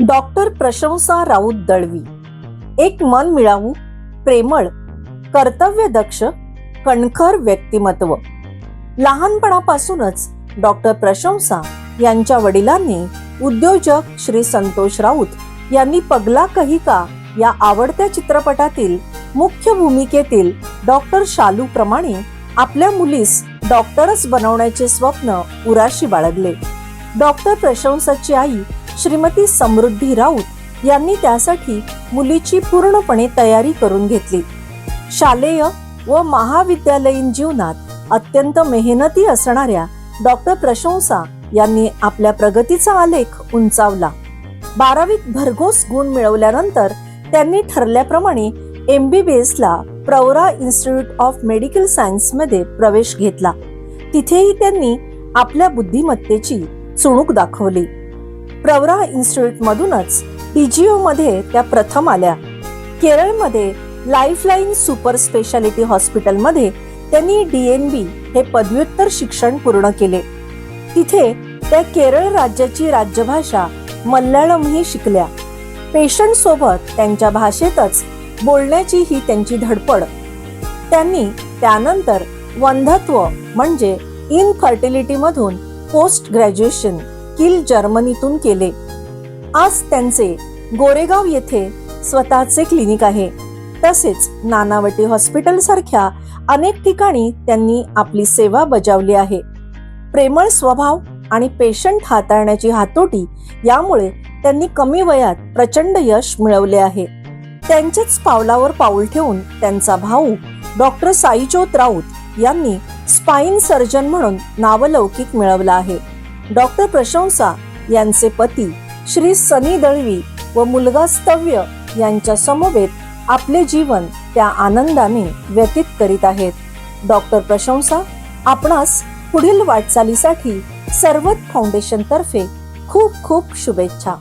Doctor प्रशंसा राऊत दळवी. एक मन मिळावू प्रेमळ कर्तव्यदक्ष कणखर व्यक्तिमत्व. लहानपणापासूनच डॉक्टर प्रशंसा यांच्या वडिलांनी उद्योजक श्री संतोष राऊत यांनी पगला कही का या आवडत्या चित्रपटातील मुख्य भूमिकेतील डॉक्टर शालू प्रमाणे आपल्या मुलीस डॉक्टरच बनवण्याचे स्वप्न उराशी बाळगले. डॉक्टर प्रशंसाची आई श्रीमती समृद्धी राऊत यांनी त्यासाठी मुलीची पूर्णपणे तयारी करून घेतली. शालेय व महाविद्यालयीन जीवनात अत्यंत मेहनती असणाऱ्या डॉक्टर प्रशंसा यांनी आपल्या प्रगतीचा आलेख उंचावला. बारावीत भरघोस गुण मिळवल्यानंतर त्यांनी ठरल्याप्रमाणे एमबीबीएस ला प्रवरा इन्स्टिट्यूट ऑफ मेडिकल सायन्समध्ये प्रवेश घेतला. तिथेही त्यांनी आपल्या बुद्धिमत्तेची चुणूक दाखवली. प्रवरा इन्स्टिट्यूट मधूनच टीजीओ मध्ये त्या प्रथम आल्या. केरळमध्ये लाईफलाईन सुपर स्पेशालिटी हॉस्पिटलमध्ये त्यांनी डीएनबी हे पदव्युत्तर शिक्षण पूर्ण केले. तिथे त्या केरळ राज्याची राज्यभाषा मल्याळमही शिकल्या. पेशंट सोबत त्यांच्या भाषेतच बोलण्याची ही त्यांची धडपड. त्यांनी त्यानंतर वंधत्व म्हणजे इनफर्टिलिटी मधून पोस्ट ग्रॅज्युएशन किल जर्मनीतून केले. आज त्यांचे गोरेगाव येथे स्वतःचे क्लिनिक आहे. तसेच नानावटी हॉस्पिटल सारख्या अनेक ठिकाणी त्यांनी आपली सेवा बजावली आहे. प्रेमळ स्वभाव आणि पेशंट हाताळण्याची हातोटी यामुळे त्यांनी कमी वयात प्रचंड यश मिळवले आहे. त्यांच्याच पावलावर पाऊल ठेवून त्यांचा भाऊ डॉक्टर साईजोत राऊत यांनी स्पाइन सर्जन म्हणून नावलौकिक मिळवला आहे. डॉक्टर प्रशंसा यांचे पती श्री सनी दळवी व मुलगा स्तव्य यांच्या समवेत आपले जीवन त्या आनंदाने व्यतीत करीत आहेत. डॉक्टर प्रशंसा आपणास पुढील वाटचालीसाठी सर्वत फाउंडेशन तर्फे खूप खूप शुभेच्छा.